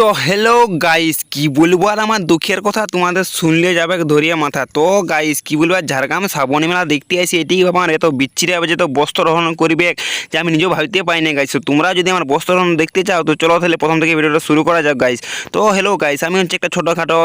তো hello guys কি বলব আর আমার দুঃখের কথা তোমাদের শুনলে যাবে ধরিয়ে মাথা। তো গাইস কি বলব আর ঝাড়গ্রাম শ্রাবণী মেলা দেখতে আসি এটি আমার এত বিচ্ছিরি হবে যে তো বস্ত্রহরণ করবে যে আমি নিজেও ভাবতে পাই না গাইস তোমরা যদি আমার বস্ত্রহরণ দেখতে চাও, তো চলো তাহলে প্রথম থেকে ভিডিওটা শুরু করা যাক গাইস তো হ্যালো গাইস আমি হচ্ছে একটা ছোটোখাটো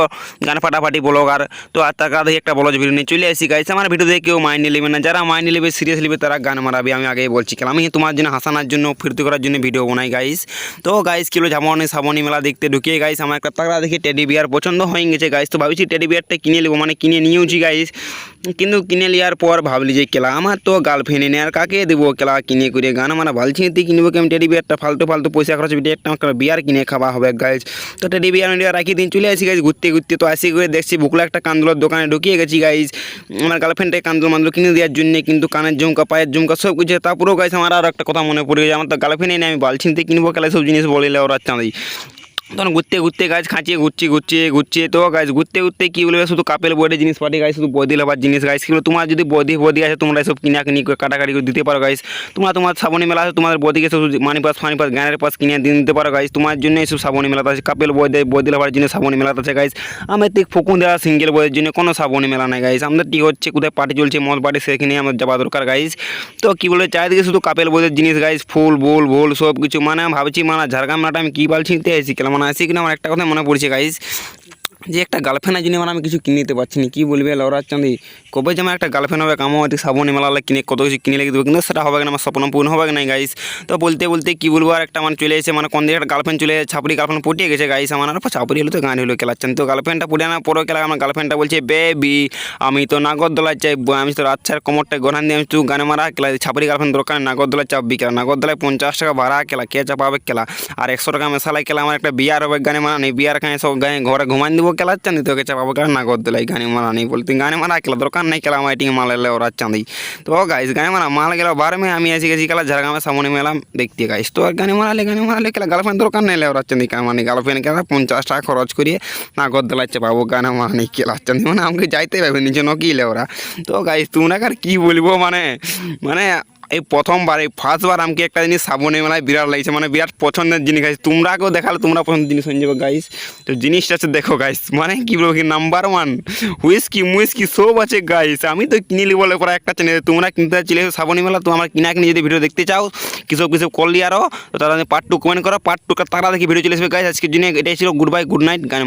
গান ফাটাফাটি ব্লগার। তো আর তার দেখে একটা বলো ভিডিও নিয়ে চলে আসি গাইস আমার ভিডিও দেখে কেউ মাইন্ড নেবে না, যারা মাইন্ড নেবে সিরিয়াস নেবে, তারা গান মারাবে। আমি আগেই বলছি কেন আমি তোমার জন্য হাসানোর জন্য, ফিরতি করার জন্য ভিডিও বানাই গাইস তো গাইস কি কিলো ঝামনি শ্রাবণী মেলা দেখতে ঢুকিয়ে গাইস আমার একটা তাগড়া দেখে টেডি বিয়ার পছন্দ হয়ে গেছে গাইস তো ভাবছি টেডি বিয়ারটা কিনে নেব মানে কিনে নিয়েছি গাইস কিন্তু কিনে নেওয়ার পর ভাবলি যে কেলা, আমার তো গার্লফ্রেন্ড নেই আর কাকে দেবো? কেলা, কিনে করে গান মানে ভালছি তুই কিনবো কেমন টেডি বিয়ারটা ফালতু ফালতু পয়সা খরচ একটা আমার বিয়ার কিনে খাওয়া হবে গাইস তো টেডি বিয়ার মিডিয়া রাখি দিন, চলে আসি গাইস ঘুরতে ঘুরতে। তো আসি করে দেখছি বুকলা একটা কান্দুলোর দোকানে ঢুকিয়ে গেছি গাইস আমার গার্লফ্রেন্ডে কান্দুল মান্দুল কিনে দেওয়ার জন্য, কিন্তু কানের ঝুমকা, পায়ের ঝুমকা সব কিছু তারপরেও গাইস আমার আর একটা কথা মনে পড়ে গেছে। আমার তো গার্লফ্রেন্ড নেই আমি বালছিনতে কিনবো কেলা, সব জিনিস বলিলে ওরা চাঁদি তখন ঘুরতে ঘুরতে গাছ খাঁচিয়ে ঘুরছি ঘুরছি ঘুরছি। তো গাছ ঘুরতে ঘুরতে কী বলবে? শুধু বোর্ডের জিনিস পাটি গাছ শুধু বদি লাভার জিনিস গাছ কী তোমার যদি বদি বদি আছে তোমরা সব কিনা কিনি কাটাকাটি করে দিতে পারো গাইস তোমরা তোমার শ্রাবণী মেলা আছে, তোমাদের বদিকে সব মানি পাস ফানি পাস গানের পাস কিনে দিয়ে দিতে পারো গাইস তোমার জন্য এইসব শ্রাবণী মেলাতে আছে। কাপেল বদি বদি লাভার জন্য শ্রাবণী মেলাতে আছে গাইস আমার ঠিক ফকুন দেওয়া সিঙ্গেল বইয়ের জন্য কোনো শ্রাবণী মেলা নাই গাইস আমাদের ঠিক হচ্ছে কোথায় পার্টি চলছে মদ পার্টি সেখানে আমাদের যাওয়া দরকার গাইস তো কী বলে চারিদিকে শুধু কাপেল বইয়ের জিনিস গাইস ফুল বুল ভুল সব কিছু মানে আমি ভাবছি মানে ঝাড়গ্রাম মেলাটা আমি কী বলছি এসেছি কেন মানে আসি কিনা আমার একটা কথা মনে পড়ছে গাইস যে একটা গার্লফ্রেন্ডের জন্য মানে আমি কিছু কিনে দিতে পারছি না। কী বলবে লড়ার চাঁদি? কবে যে আমার একটা গার্লফ্রেন্ড হবে, কামো হয়তো শ্রাবণী মেলা কিনে, কত কিছু কিনে লেগে দেবো। কিন্তু সেটা হবে না, আমার স্বপ্ন পূর্ণ হবে না গাইস তো বলতে বলতে কী বলব আর একটা মানে চলে এসে মানে কোন দিকে একটা গার্লফ্রেন্ড চলে এসে ছাপড়ি গার্লফ্রেন্ড পটিয়ে গেছে গাইস আমার আর ছাপড়ি হলো তো, গান হলো খেলাচ্ছেন। তো গার্লফ্রেন্ডটা পড়ে আনার পরও খেলা আমার গার্লফ্রেন্ডটা বলছে বেবি আমি তো নাগরদোলায় চাই আমি তো রাতছার কোমরটা গড়ান দিয়ে আমি তুই গানে মারা খেলা ছাপড়ি গার্লফ্রেন্ড দরকার নাগরদোলায় চাপবি খেলা। নাগরদোলায় পঞ্চাশ টাকা ভাড়া খেলা, কে চাপাবে খেলা? আর একশো টাকা মেশালাই খেলা, আমার একটা বিয়ার হবে গানে মারা নেই বিয়ার খায় সব গায়ে ঘরে ঘুমান দিব খেলাচ্ছেন তোকে চাপাবো খেলা নাগরদোলাই গানে মারা নেই বলতে গানে মারা খেলা দরকার নেই খেলা আমার এটিং মালালে ওরা চাঁদি তো গাইস গানে মারা মাল গেল বারে মে আমি এসে গেছি খেলা ঝাড়গ্রামের সামনে মেলা দেখতে গাইস তো আর গানে মারালে গানে মারালে খেলা গার্লফ্রেন্ড দরকার নেই ওরা চাঁদি মানে গার্লফ্রেন্ড খেলা পঞ্চাশ টাকা খরচ করিয়ে নাগরদোলাই চাপাবো গানে মারা নেই খেলা চাঁদি মানে আমাকে যাইতে পারবে নিচে নকিলে ওরা তো গাইস তোমরা আর কি বলব মানে মানে এই প্রথমবার, এই ফার্স্টবার আমাকে একটা জিনিস সাবনে মেলায় বিরাট লাগছে মানে বিরাট পছন্দের জিনিস গাইস তোমরাকেও দেখালে তোমরা পছন্দের জিনিস হয়ে যাবে গাইস তো জিনিসটা হচ্ছে, দেখো গাইস মানে কি বলব, কি নাম্বার ওয়ান হুইস্কি মুইস্কি, সব আছে গাইস আমি তো কিনিলি বলে পরে একটা চ্যানেল তোমরা কিনতে এসো শ্রাবণী মেলা, তো আমার কিনা কিনে যদি ভিডিও দেখতে চাও, কিসব কিসব করলি আরও তো তারা পার্ট টু কমেন্ট করো পার্ট টু তারা দেখি ভিডিও চলে আসবে গাইস আজকের জন্য এটাই ছিল গুড বাই গুড নাইট গান